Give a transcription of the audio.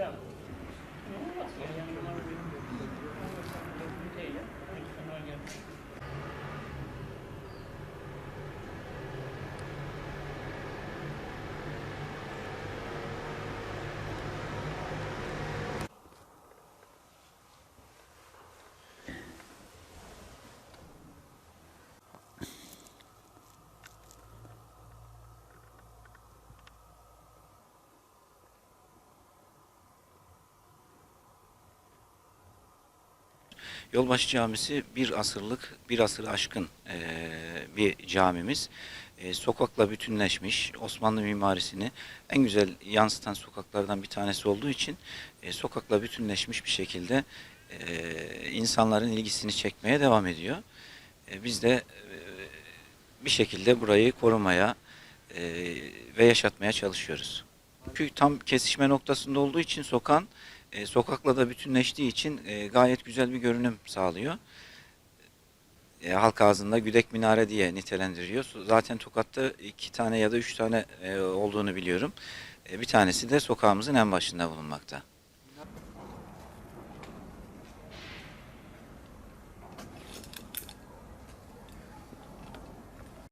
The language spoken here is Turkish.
Yeah. Yolbaşı Camisi bir asırlık, bir asır aşkın e, bir camimiz. E, sokakla bütünleşmiş, Osmanlı mimarisini en güzel yansıtan sokaklardan bir tanesi olduğu için e, sokakla bütünleşmiş bir şekilde e, insanların ilgisini çekmeye devam ediyor. E, biz de e, bir şekilde burayı korumaya e, ve yaşatmaya çalışıyoruz. Çünkü tam kesişme noktasında olduğu için sokağın e, sokakla da bütünleştiği için e, gayet güzel bir görünüm sağlıyor. E, halk ağzında güdek minare diye nitelendiriyor. Zaten Tokat'ta iki tane ya da üç tane e, olduğunu biliyorum. E, bir tanesi de sokağımızın en başında bulunmakta.